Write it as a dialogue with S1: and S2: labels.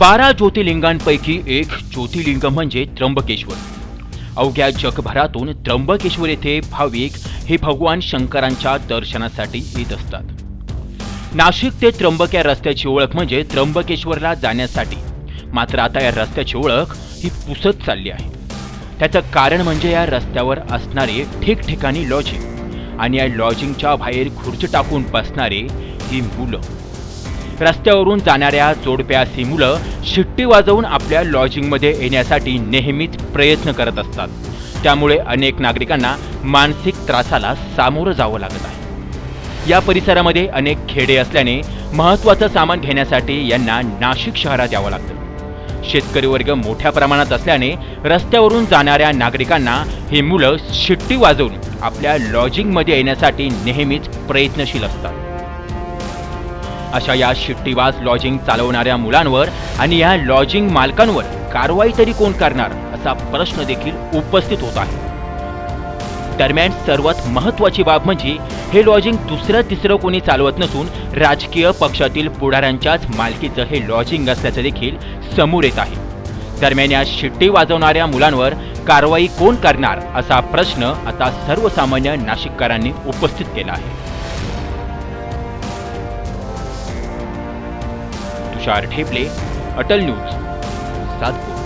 S1: बारा ज्योतिर्लिंगांपैकी एक ज्योतिर्लिंग म्हणजे त्र्यंबकेश्वर. अवघ्या जगभरातून त्र्यंबकेश्वर येथे भाविक हे भगवान शंकरांच्या दर्शनासाठी येत असतात. नाशिक ते त्र्यंबक या रस्त्याची ओळख म्हणजे त्र्यंबकेश्वरला जाण्यासाठी. मात्र आता या रस्त्याची ओळख ही पुसत चालली आहे. त्याचं कारण म्हणजे या रस्त्यावर असणारे ठिकठिकाणी लॉजिंग आणि या लॉजिंगच्या बाहेर खुर्ची टाकून बसणारे ही मुलं. रस्त्यावरून जाणाऱ्या जोडप्यास ही मुलं शिट्टी वाजवून आपल्या लॉजिंगमध्ये येण्यासाठी नेहमीच प्रयत्न करत असतात. त्यामुळे अनेक नागरिकांना मानसिक त्रासाला सामोरं जावं लागत आहे. या परिसरामध्ये अनेक खेडे असल्याने महत्त्वाचं सामान घेण्यासाठी यांना नाशिक शहरात यावं लागतं. शेतकरी वर्ग मोठ्या प्रमाणात असल्याने रस्त्यावरून जाणाऱ्या नागरिकांना ही मुलं शिट्टी वाजवून आपल्या लॉजिंगमध्ये येण्यासाठी नेहमीच प्रयत्नशील असतात. अशा या शिट्टीवाज लॉजिंग चालवणाऱ्या मुलांवर आणि या लॉजिंग मालकांवर कारवाई तरी कोण करणार असा प्रश्न देखील उपस्थित होत आहे. दरम्यान सर्वात महत्त्वाची बाब म्हणजे हे लॉजिंग दुसरं तिसरं कोणी चालवत नसून राजकीय पक्षातील पुढाऱ्यांच्याच मालकीचं हे लॉजिंग असल्याचं देखील समोर येत आहे. दरम्यान या शिट्टी वाजवणाऱ्या मुलांवर कारवाई कोण करणार असा प्रश्न आता सर्वसामान्य नाशिककरांनी उपस्थित केला आहे. तुषार ठेपले अटल न्यूज सातपूर.